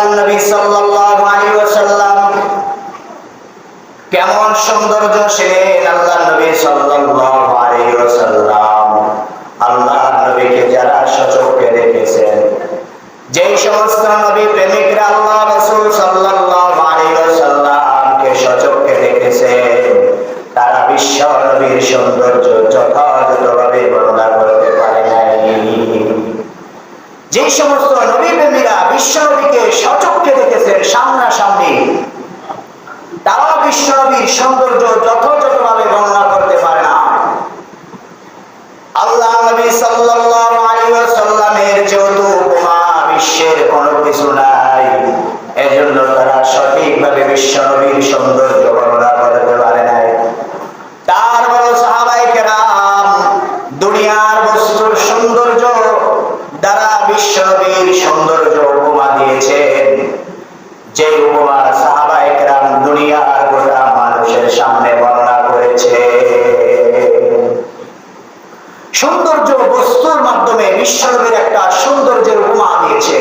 আল্লাহ নবী সাল্লাল্লাহু আলাইহি ওয়াসাল্লাম কেমন সৌন্দর্য ছিলেন নবী সাল্লাল্লাহু আলাইহি ওয়াসাল্লাম। নবীকে যারা সচক্ষে দেখেছেন সমস্ত নবী প্রেমিকরা আল্লাহ রাসূল সাল্লাল্লাহু আলাইহি ওয়াসাল্লামকে সচক্ষে দেখেছেন, তারা বিশ্ব নবীর সৌন্দর্য যথাযথভাবে বর্ণনা করতে পারে নাই যে সমস্ত নবী প্রেমীরা বিশ্ব নবীকে সচক্ষে দেখেছেন সামনাসামনি, তারা বিশ্ব নবীর সৌন্দর্য যথাযথভাবে বর্ণনা করতে পারে না। আল্লাহ নবী ওয়াসাল্লামের যেহেতু উপমা বিশ্বের কোনো কিছু নাই, এজন্য তারা সঠিকভাবে বিশ্ব নবীর সৌন্দর্য দ্বারা সৌন্দর্য উপমা দিয়েছেন। যে উপমা সাহাবাই কেরাম দুনিয়ার গোটা মানুষের সামনে বর্ণনা করেছে। সৌন্দর্য বস্তুর মাধ্যমে বিশ্বনবীর একটা সৌন্দর্যের উপমা দিয়েছে।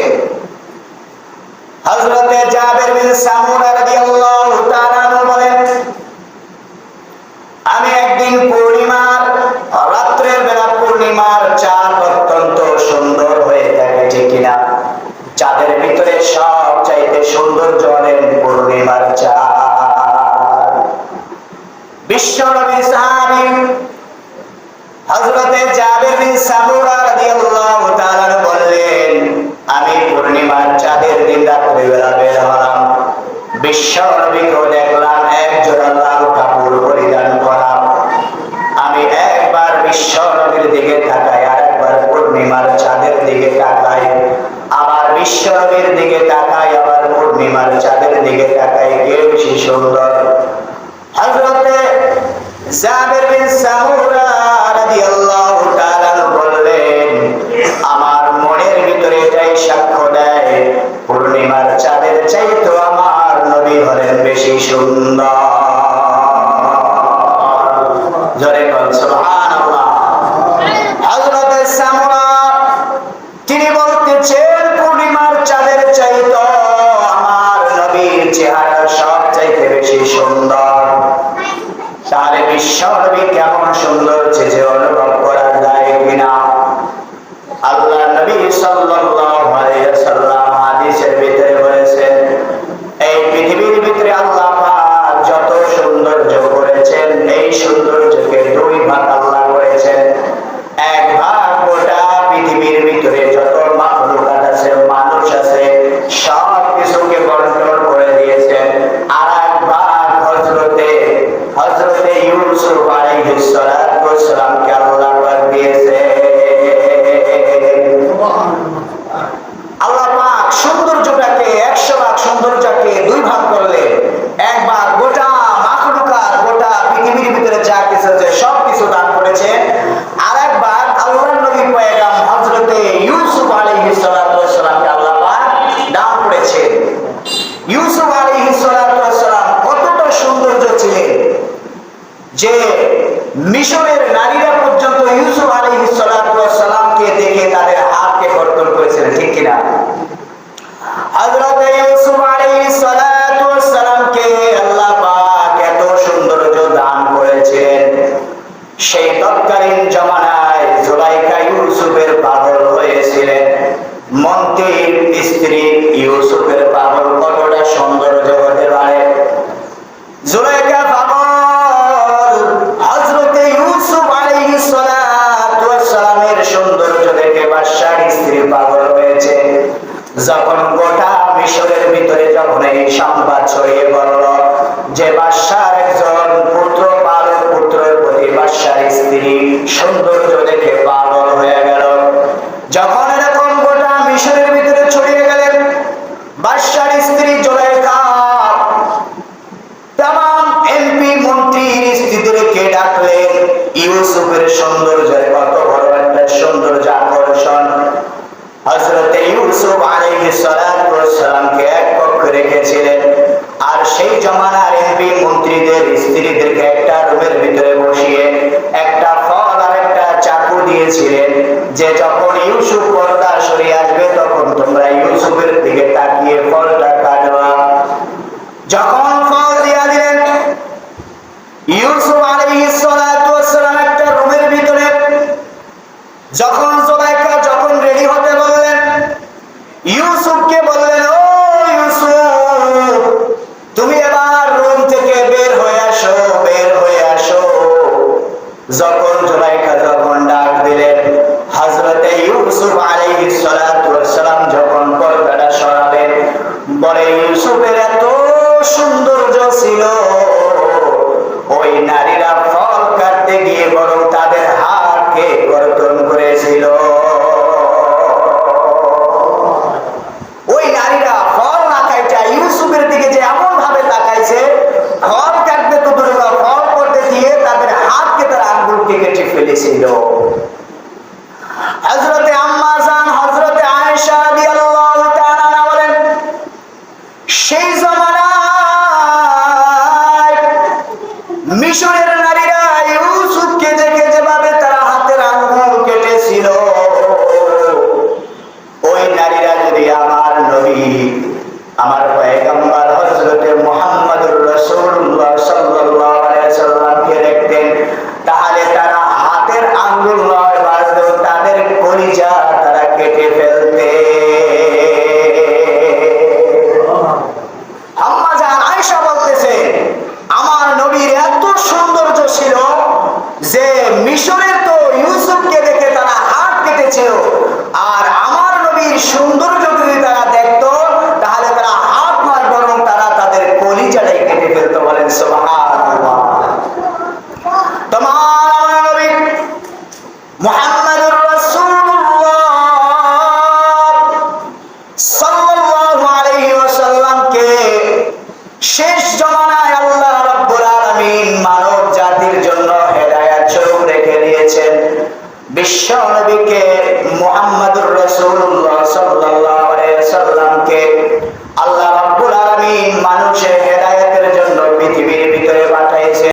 হযরতে জাবের বিন সামুরা রাদিয়াল্লাহু তাআলা বলেন, আমি একদিন পূর্ণিমার, রাত্রের বেলা পূর্ণিমার চাঁদ আমি একবার বিশ্ব নবীর দিকে তাকাই আর চাঁদের দিকে তাকাই। আবার বিশ্ব নবীর দিকে তাকাই, আবার চাঁদের দিকে তাকাই। কে বেশি সুন্দর। হযরতে জাবের বিন সামুরা রাদিয়াল্লাহু তাআলা বললেন, আমার মনের ভিতরে এটাই সাক্ষ্য দেয়, পূর্ণিমার চাঁদের চাইতো আমার নবী হলেন বেশি সুন্দর। জোরে তিনি বলতেছেন, পূর্ণিমার চাঁদের চাইতো আমার নবীর চেহারা তাহলে বিশ্ব নবী কেমন সুন্দর যে অনুভব করা যায় কিনা? আল্লাহ নবী সাল্লাল্লাহু আলাইহি ওয়াসাল্লাম হাদিসের ভিতরে বলেছেন, এই পৃথিবীর ভিতরে আল্লাহ পাক যত সৌন্দর্য করেছেন, এই সৌন্দর্যকে দুই ভাগ আল্লাহ করেছেন। এক ভাগ গোটা পৃথিবীর ভিতরে যত মাখলুকাত আছে, মানুষ আছে সব কিছুকে বন্টন মিশরের স্ত্রী সৌন্দর্য দেখে পাগল হয়ে গেল। যখন এরকম গোটা মিশরের ভিতরে ছড়িয়ে গেলেন, বাদশার স্ত্রী জুলাইখা তাম এমপি মন্ত্রীর স্ত্রীদেরকে ডাকলেন, ইউসুফের সৌন্দর্যের কত বড় একটা সৌন্দর্য আকর্ষণ। হযরতে ইউসুফ আলাইহিস সালাতু ওয়াস সালামকে এক পক্ষে রেখেছিলেন, আর সেই জমানার এমপি মন্ত্রীদের স্ত্রীদেরকে একটা যখন ইউসুফ পর্দা সরিয়ে আসবে, তখন তোমরা ইউসুফের দিকে তাকিয়ে ফলটা কাটবা যখন ফল দিয়া দিলেন, ইউসুফ আলী ইসলাম একটা রুমের ভিতরে, যখন বলে ইউসুফের এত সৌন্দর্য ছিল। ওই নারীরা ফল কাটতে গিয়ে বরং তাদের হাত হাতকে গর্দন করেছিল। মানব জাতির জন্য রেখে দিয়েছেন। বিশ্ব নবীকে মোহাম্মদুর রসুল্লাহ সাল্লাহ সাল্লাম